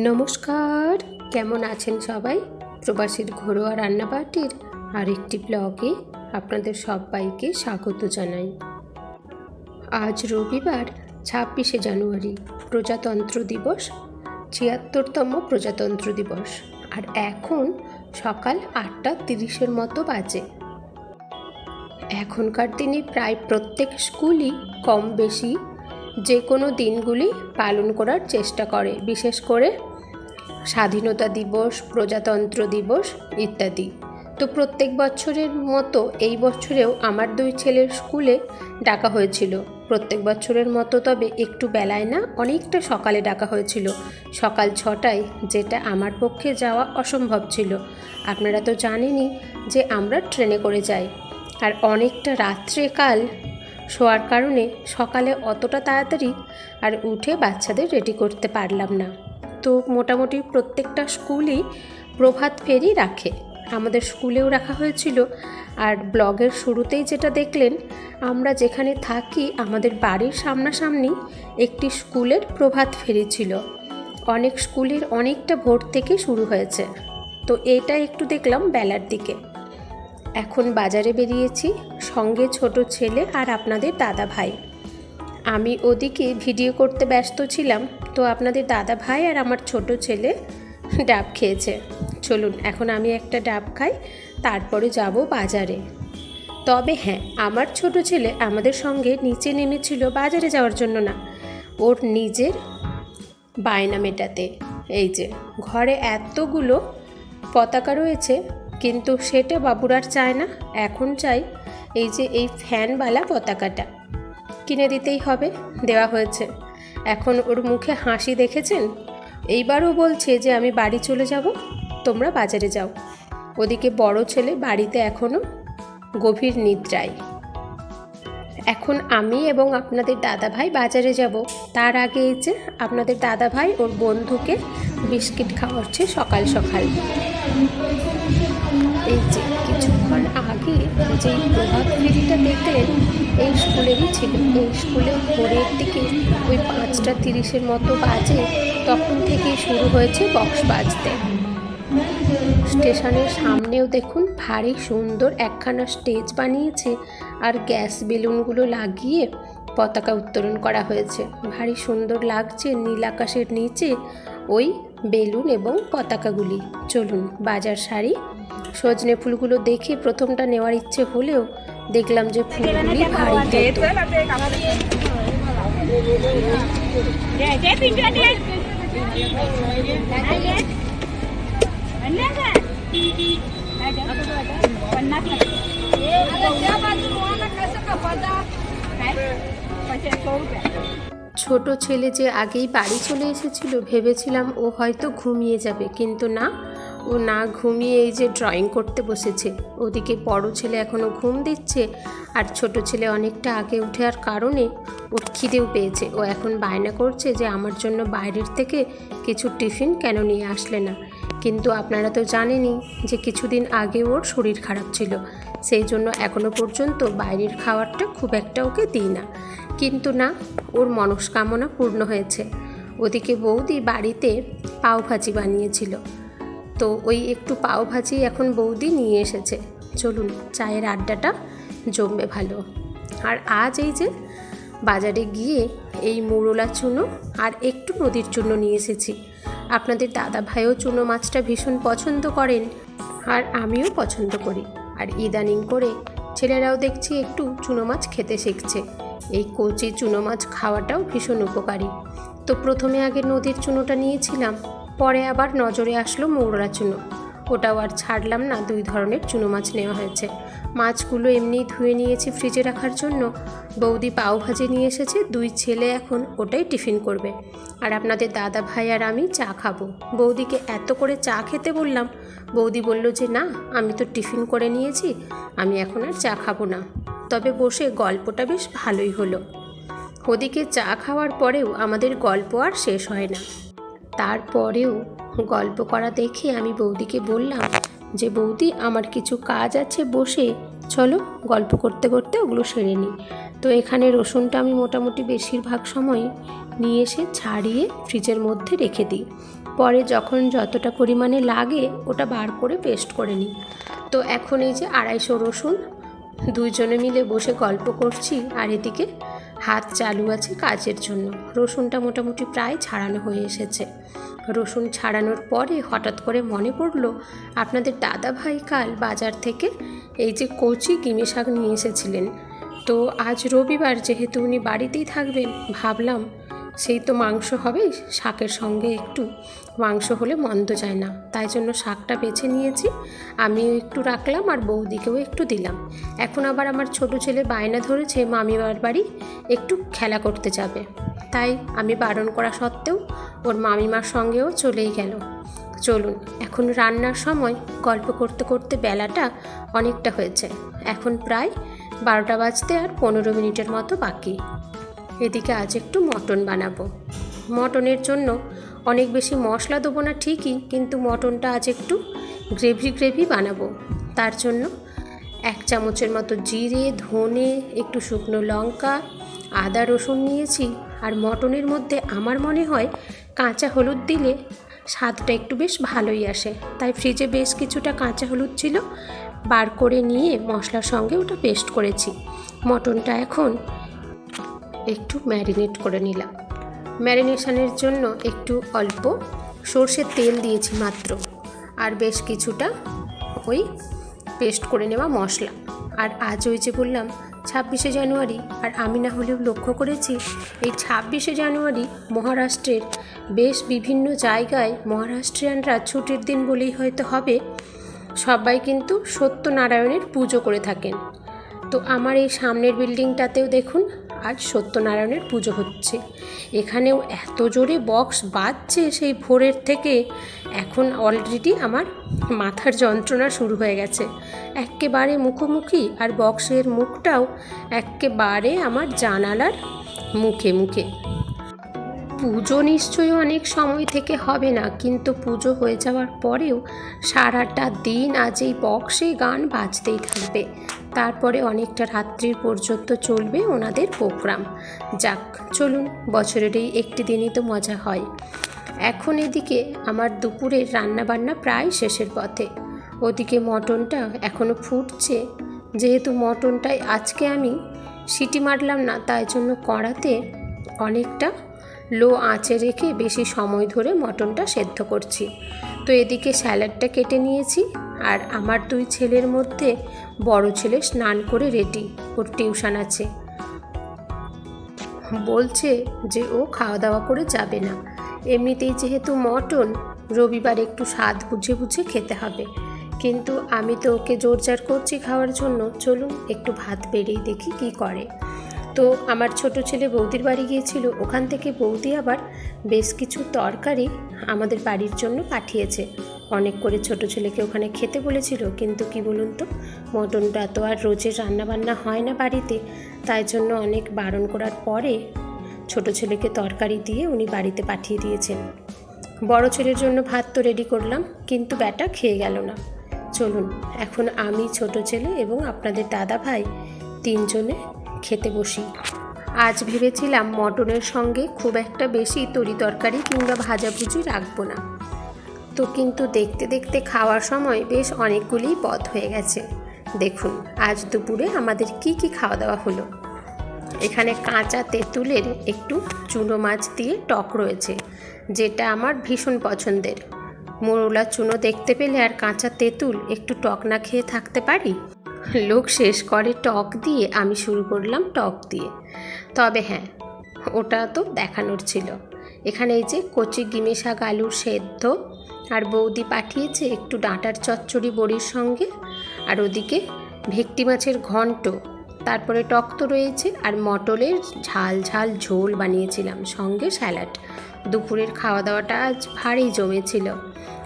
নমস্কার। কেমন আছেন সবাই? প্রবাসীর ঘরোয়া রান্নাবাটির আরেকটি ব্লগে আপনাদের সবাইকে স্বাগত জানাই। আজ রবিবার, ছাব্বিশে জানুয়ারি, প্রজাতন্ত্র দিবস, ছিয়াত্তরতম প্রজাতন্ত্র দিবস। আর এখন সকাল আটটা তিরিশের মতো বাজে। এখনকার দিনে প্রায় প্রত্যেক স্কুলই কম বেশি যে কোনো দিনগুলি পালন করার চেষ্টা করে, বিশেষ করে স্বাধীনতা দিবস, প্রজাতন্ত্র দিবস ইত্যাদি। তো প্রত্যেক বছরের মতো এই বছরেও আমার দুই ছেলের স্কুলে ডাকা হয়েছিল। প্রত্যেক বছরের মতো তবে একটু বেলায় না, অনেকটা সকালে ডাকা হয়েছিল। সকাল ছটায় যেটা আমার পক্ষে যাওয়া অসম্ভব ছিল। আপনারা তো জানেনই যে আমরা ট্রেনে করে যাই। আর অনেকটা রাত্রেকাল শোয়ার কারণে সকালে অতটা তাড়াতাড়ি আর উঠে বাচ্চাদের রেডি করতে পারলাম না। তো মোটামুটি প্রত্যেকটা স্কুলই প্রভাত ফেরি রাখে। আমাদের স্কুলেও রাখা হয়েছিল। আর ব্লগের শুরুতেই যেটা দেখলেন, আমরা যেখানে থাকি, আমাদের বাড়ির সামনাসামনি একটি স্কুলের প্রভাত ফেরি ছিল। অনেক স্কুলের অনেকটা ভোর থেকে শুরু হয়েছে। তো এটা একটু দেখলাম বেলার দিকে। এখন বাজারে বেরিয়েছি, সঙ্গে ছোট ছেলে আর আপনাদের দাদা ভাই। আমি ওদিকে ভিডিও করতে ব্যস্ত ছিলাম, তো আপনাদের দাদা ভাই আর আমার ছোট ছেলে ডাব খেয়েছে। চলুন, এখন আমি একটা ডাব খাই, তারপরে যাব বাজারে। তবে হ্যাঁ আমার ছোট ছেলে আমাদের সঙ্গে নিচে নেমেছিল বাজারে যাওয়ার জন্য না। ওর নিজের বায়না মেটাতে। এই যে, ঘরে এতগুলো পতাকা রয়েছে কিন্তু সেটা বাবুর আর চায় না, এখন চাই এই যে এই ফ্যানওয়ালা পতাকাটা। কিনে দিতেই হবে, দেওয়া হয়েছে। এখন ওর মুখে হাসি দেখেছেন? এইবারও বলছে যে আমি বাড়ি চলে যাব, তোমরা বাজারে যাও। ওদিকে বড় ছেলে বাড়িতে এখনও গভীর নিদ্রায়। এখন আমি এবং আপনাদের দাদা ভাই বাজারে যাব। তার আগে এই যে আপনাদের দাদা ভাই ওর বন্ধুকে বিস্কিট খাওয়াচ্ছে সকাল সকাল। এই যে কিছুক্ষণ আগে যে প্রভাত ফেরিটা দেখলেন এই স্কুলেরই ছিল এই স্কুলে ভোরের দিকে ওই পাঁচটা তিরিশের মতো বাজে তখন থেকেই শুরু হয়েছে বক্স বাজতে। স্টেশনের সামনেও দেখুন ভারী সুন্দর একখানা স্টেজ বানিয়েছে আর গ্যাস বেলুনগুলো লাগিয়ে পতাকা উত্তোলন করা হয়েছে। ভারী সুন্দর লাগছে নীল আকাশের নিচে ওই বেলুন এবং পতাকাগুলি চলুন বাজার শাড়ি সজনে ফুলগুলো দেখে প্রথমটা নেওয়ার ইচ্ছে হলেও দেখলাম যে ফুলগুলি ভারী তেতো। दे पिंजरा दे पन्नास ছোট ছেলে যে আগেই বাড়ি চলে এসেছিল, ভেবেছিলাম ও হয়তো ঘুমিয়ে যাবে। কিন্তু না, ও না ঘুমিয়ে এই যে ড্রয়িং করতে বসেছে। ওদিকে বড় ছেলে এখনও ঘুম দিচ্ছে আর ছোট ছেলে অনেকটা আগে উঠে আর কারণে ওর খিদেও পেয়েছে। ও এখন বায়না করছে যে আমার জন্য বাইরের থেকে কিছু টিফিন কেন নিয়ে আসলে না। কিন্তু আপনারা তো জানেনই যে কিছুদিন আগে ওর শরীর খারাপ ছিল। সেই জন্য এখনও পর্যন্ত বাইরের খাবারটা খুব একটা ওকে দিই না। কিন্তু না, ওর মনস্কামনা পূর্ণ হয়েছে। ওদিকে বৌদি বাড়িতে পাও ভাজি বানিয়েছিল। তো ওই একটু পাও ভাজি এখন বৌদি নিয়ে এসেছে। চলুন, চায়ের আড্ডাটা জমবে ভালো। আর আজ এই যে বাজারে গিয়ে এই মুরলা চুনো আর একটু নদীর চুনো নিয়ে এসেছি। আপনাদের দাদা ভাইও চুনো মাছটা ভীষণ পছন্দ করেন আর আমিও পছন্দ করি। আর ইদানিং করে ছেলেরাও দেখছি একটু চুনো মাছ খেতে শিখছে। এই কচি চুনো মাছ খাওয়াটাও ভীষণ উপকারী। তো প্রথমে আগে নদীর চুনোটা নিয়েছিলাম, পরে আবার নজরে আসলো মৌরা চুনো। ওটাও আর ছাড়লাম না, দুই ধরনের চুনো মাছ নেওয়া হয়েছে। মাছগুলো এমনিই ধুয়ে নিয়েছি ফ্রিজে রাখার জন্য। বৌদি পাও ভাজি নিয়ে এসেছে, দুই ছেলে এখন ওটাই টিফিন করবে। আর আপনাদের দাদা ভাই আর আমি চা খাব। বৌদিকে এত করে চা খেতে বললাম, বৌদি বলল যে, না, আমি তো টিফিন করে নিয়েছি, আমি এখন আর চা খাব না। তবে বসে গল্পটা বেশ ভালোই হলো। ওদিকে চা খাওয়ার পরেও আমাদের গল্প আর শেষ হয় না। তারপরেও গল্প করা দেখে আমি বৌদিকে বললাম যে বৌদি, আমার কিছু কাজ আছে, বসে চলো গল্প করতে করতে ওগুলো সেরে নিই। তো এখানে রসুনটা আমি মোটামুটি বেশিরভাগ সময় নিয়ে এসে ছাড়িয়ে ফ্রিজের মধ্যে রেখে দিই। পরে যখন যতটা পরিমাণে লাগে, ওটা বার করে পেস্ট করে নিই। তো এখন এই যে আড়াইশো রসুন, দুইজনে মিলে বসে গল্প করছি আর এদিকে হাত চালু আছে কাজের জন্য। রসুনটা মোটামুটি প্রায় ছাড়ানো হয়ে এসেছে। রসুন ছাড়ানোর পরে হঠাৎ করে মনে পড়ল, আপনাদের দাদা ভাই কাল বাজার থেকে এই যে কচি কিমে শাক নিয়ে এসেছিলেন। তো আজ রবিবার যেহেতু উনি বাড়িতেই থাকবেন, ভাবলাম সেই তো মাংস হবে, শাকের সঙ্গে একটু। মাংস হলে মন্দ যায় না, তাই জন্য শাকটা বেছে নিয়েছি। আমিও একটু রাখলাম আর বৌদিকেও একটু দিলাম। এখন আবার আমার ছোট ছেলে বায়না ধরেছে মামিবার বাড়ি একটু খেলা করতে যাবে। তাই আমি বারণ করা সত্ত্বেও ওর মামিমার সঙ্গেও চলেই গেল। চলুন, এখন রান্নার সময় গল্প করতে করতে বেলাটা অনেকটা হয়েছে। এখন প্রায় বারোটা বাজতে আর পনেরো মিনিটের মতো বাকি। এদিকে আজ একটু মটন বানাবো। মটনের জন্য অনেক বেশি মশলা দেবো না ঠিকই, কিন্তু মটনটা আজ একটু গ্রেভি গ্রেভি বানাবো। তার জন্য এক চামচের মতো জিরে, ধনে, একটু শুকনো লঙ্কা, আদা রসুন নিয়েছি। আর মটনের মধ্যে আমার মনে হয় কাঁচা হলুদ দিলে স্বাদটা একটু বেশ ভালোই আসে। তাই ফ্রিজে বেশ কিছুটা কাঁচা হলুদ ছিল, বার করে নিয়ে মশলার সঙ্গে ওটা পেস্ট করেছি। মটনটা এখন একটু ম্যারিনেট করে নিলাম। ম্যারিনেশনের জন্য একটু অল্প সর্ষের তেল দিয়েছি মাত্র। আর বেশ কিছুটা ওই পেস্ট করে নেওয়া মশলা। আর আজ ওই যে বললাম, ছাব্বিশে জানুয়ারি। আর আমি না হলেও লক্ষ্য করেছি, এই ছাব্বিশে জানুয়ারি মহারাষ্ট্রের বেশ বিভিন্ন জায়গায় মহারাষ্ট্রিয়ানরা ছুটির দিন বলেই হয়তো হবে, সবাই কিন্তু সত্যনারায়ণের পুজো করে থাকেন। তো আমার এই সামনের বিল্ডিংটাতেও দেখুন আজ সত্যনারায়ণের পুজো হচ্ছে। এখানেও এত জোরে বক্স বাজছে সেই ভোরের থেকে, এখন অলরেডি আমার মাথার যন্ত্রণা শুরু হয়ে গেছে। একেবারে মুখোমুখি আর বক্সের মুখটাও একেবারে আমার জানালার মুখে মুখে। পুজো নিশ্চয়ই অনেক সময় থেকে হবে না, কিন্তু পুজো হয়ে যাওয়ার পরেও সারাটা দিন আজ এই বক্সে গান বাজতেই থাকবে। তারপরে অনেকটা রাত্রির পর্যন্ত চলবে ওনাদের প্রোগ্রাম। যাক, চলুন, বছরের এই একটি দিনই তো মজা হয়। এখন এদিকে আমার দুপুরের রান্নাবান্না প্রায় শেষের পথে। ওদিকে মটনটা এখনও ফুটছে। যেহেতু মটনটাই আজকে আমি সিটি মারলাম না, তাই জন্য কড়াতে অনেকটা লো আঁচে রেখে বেশি সময় ধরে মটনটা সেদ্ধ করছি। তো এদিকে স্যালাডটা কেটে নিয়েছি আর আমার দুই ছেলের মধ্যে বড় ছেলে স্নান করে রেডি, ওর টিউশন আছে। বলছে যে ও খাওয়া দাওয়া করে যাবে না। এমনিতেই যেহেতু মটন, রবিবার একটু স্বাদ বুঝে বুঝে খেতে হবে। কিন্তু আমি তো ওকে জোরজার করছি খাওয়ার জন্য, চলুন একটু ভাত বেড়েই দেখি কি করে। তো আমার ছোট ছেলে বৌদির বাড়ি গিয়েছিল, ওখান থেকে বৌদি আবার বেশ কিছু তরকারি আমাদের বাড়ির জন্য পাঠিয়েছে। অনেক করে ছোট ছেলেকে ওখানে খেতে বলেছিল, কিন্তু কি বলুন তো, মটনটা তো আর রোজের রান্নাবান্না হয় না বাড়িতে, তাই জন্য অনেক বারণ করার পরে ছোট ছেলেকে তরকারি দিয়ে উনি বাড়িতে পাঠিয়ে দিয়েছেন। বড় ছেলের জন্য ভাত তো রেডি করলাম, কিন্তু ব্যাটা খেয়ে গেল না। চলুন, এখন আমি ছোট ছেলে এবং আপনাদের দাদা ভাই তিনজনে খেতে বসি। আজ ভেবেছিলাম মটনের সঙ্গে খুব একটা বেশি তরি তরকারি কিংবা ভাজাভুজি রাখব না। তো কিন্তু দেখতে দেখতে খাওয়ার সময় বেশ অনেকগুলিই পথ হয়ে গেছে। দেখুন, আজ দুপুরে আমাদের কি কি খাওয়া দাওয়া হলো। এখানে কাঁচা তেঁতুলের একটু চুনো মাছ দিয়ে টক রয়েছে, যেটা আমার ভীষণ পছন্দের। মোরলা চুনো দেখতে পেলে আর কাঁচা তেঁতুল একটু টক না খেয়ে থাকতে পারি? লোক শেষ করে টক দিয়ে আমি শুরু করলাম টক দিয়ে। তবে হ্যাঁ ওটা তো দেখানোর ছিল। এখানে এই যে কচি গিমে আলুর সেদ্ধ, আর বৌদি পাঠিয়েছে একটু ডাঁটার চচ্চড়ি বড়ির সঙ্গে, আর ওদিকে ভেটকি মাছের ঘন্ট। তারপরে টক তো রয়েছে, আর মটলের ঝাল ঝাল ঝোল বানিয়েছিলাম, সঙ্গে স্যালাড। দুপুরের খাওয়া দাওয়াটা আজ ভারী জমেছিল।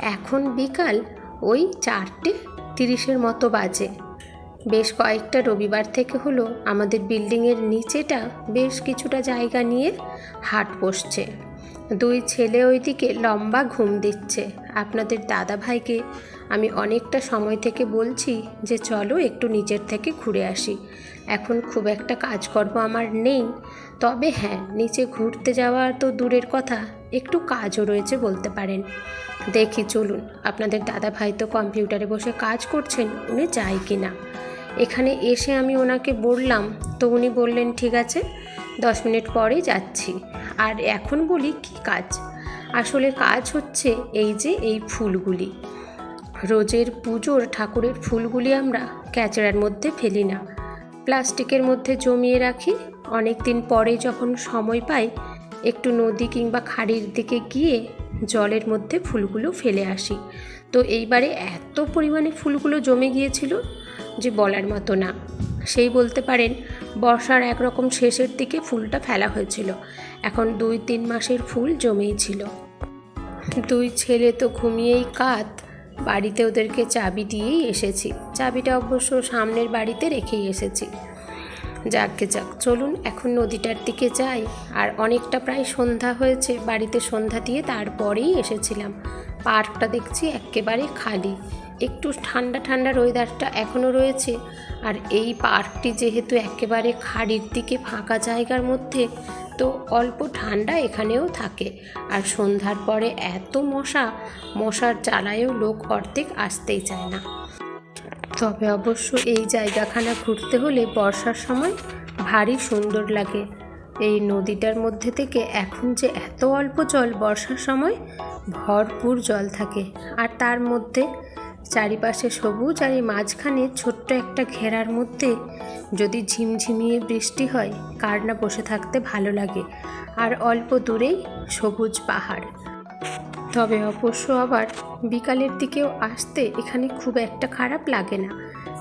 এখন বিকাল ওই চারটে তিরিশের মতো বাজে। বেশ কয়েকটা রবিবার থেকে হলো আমাদের বিল্ডিংয়ের নিচেটা বেশ কিছুটা জায়গা নিয়ে হাট বসছে। দুই ছেলে ওইদিকে লম্বা ঘুম দিচ্ছে। আপনাদের দাদা ভাইকে আমি অনেকটা সময় থেকে বলছি যে চলো একটু নিচের থেকে ঘুরে আসি। এখন খুব একটা কাজকর্ম আমার নেই। তবে হ্যাঁ নিচে ঘুরতে যাওয়া তো দূরের কথা, একটু কাজও রয়েছে বলতে পারেন। দেখি চলুন, আপনাদের দাদা ভাই তো কম্পিউটারে বসে কাজ করছেন, উনি যায় কি না এখানে এসে আমি ওনাকে বললাম, তো উনি বললেন, ঠিক আছে, দশ মিনিট পরেই যাচ্ছি। আর এখন বলি, কি কাজ? আসলে কাজ হচ্ছে এই যে, এই ফুলগুলি। রোজের পুজোর ঠাকুরের ফুলগুলি আমরা ক্যাচড়ার মধ্যে ফেলি না। প্লাস্টিকের মধ্যে জমিয়ে রাখি। অনেক দিন পরে যখন সময় পাই, একটু নদী কিংবা খাড়ির দিকে গিয়ে জলের মধ্যে ফুলগুলো ফেলে আসি। তো এইবারে এত পরিমাণে ফুলগুলো জমে গিয়েছিল যে বলার মতো না। সেই বলতে পারেন, বর্ষার একরকম শেষের দিকে ফুলটা ফেলা হয়েছিল। এখন দুই তিন মাসের ফুল জমেই ছিল। দুই ছেলে তো ঘুমিয়েই কাত। বাড়িতে ওদেরকে চাবি দিয়েই এসেছি। চাবিটা অবশ্য সামনের বাড়িতে রেখেই এসেছি। যাককে যাক, চলুন এখন নদীটার দিকে যাই। আর অনেকটা প্রায় সন্ধ্যা হয়েছে, বাড়িতে সন্ধ্যা দিয়ে তারপরেই এসেছিলাম। পার্কটা দেখছি একেবারে খালি। একটু ঠান্ডা ঠান্ডা ওয়েদারটা এখনও রয়েছে। আর এই পার্কটি যেহেতু একেবারে খাড়ির দিকে ফাঁকা জায়গার মধ্যে, তো অল্প ঠান্ডা এখানেও থাকে। আর সন্ধ্যার পরে এত মশা, মশার জ্বালায়ও লোক অর্ধেক আসতেই চায় না। তবে অবশ্য এই জায়গাখানা ঘুরতে হলে বর্ষার সময় ভারী সুন্দর লাগে। এই নদীটার মধ্যে থেকে এখন যে এত অল্প জল বর্ষার সময় ভরপুর জল থাকে আর তার মধ্যে চারিপাশে সবুজ আর এই মাঝখানে ছোট্ট একটা ঘেরার মধ্যে যদি ঝিমঝিমিয়ে বৃষ্টি হয়, কার না বসে থাকতে ভালো লাগে। আর অল্প দূরেই সবুজ পাহাড়। তবে অবশ্য আবার বিকালের দিকেও আসতে এখানে খুব একটা খারাপ লাগে না।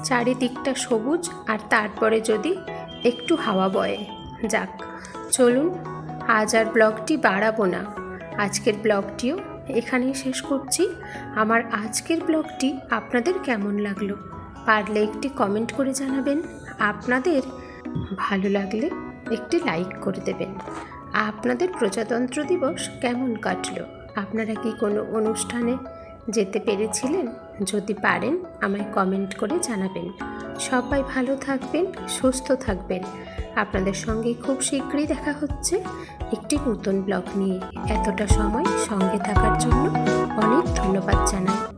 চারিদিকটা সবুজ আর তারপরে যদি একটু হাওয়া বয়ে। যাক, চলুন, আজ আর ব্লগটি বাড়াবো না। আজকের ব্লগটিও এখানেই শেষ করছি। আমার আজকের ব্লগটি আপনাদের কেমন লাগল? পারলে একটি কমেন্ট করে জানাবেন। আপনাদের ভালো লাগলে একটি লাইক করে দেবেন। আপনাদের প্রজাতন্ত্র দিবস কেমন কাটলো? আপনারা কি কোনো অনুষ্ঠানে যেতে পেরেছিলেন? যদি পারেন আমায় কমেন্ট করে জানাবেন। সবাই ভালো থাকবেন, সুস্থ থাকবেন। আপনাদের সঙ্গে খুব শীঘ্রই দেখা হচ্ছে একটি নতুন ব্লগ নিয়ে। এতটা সময় সঙ্গে থাকার জন্য অনেক ধন্যবাদ জানাই।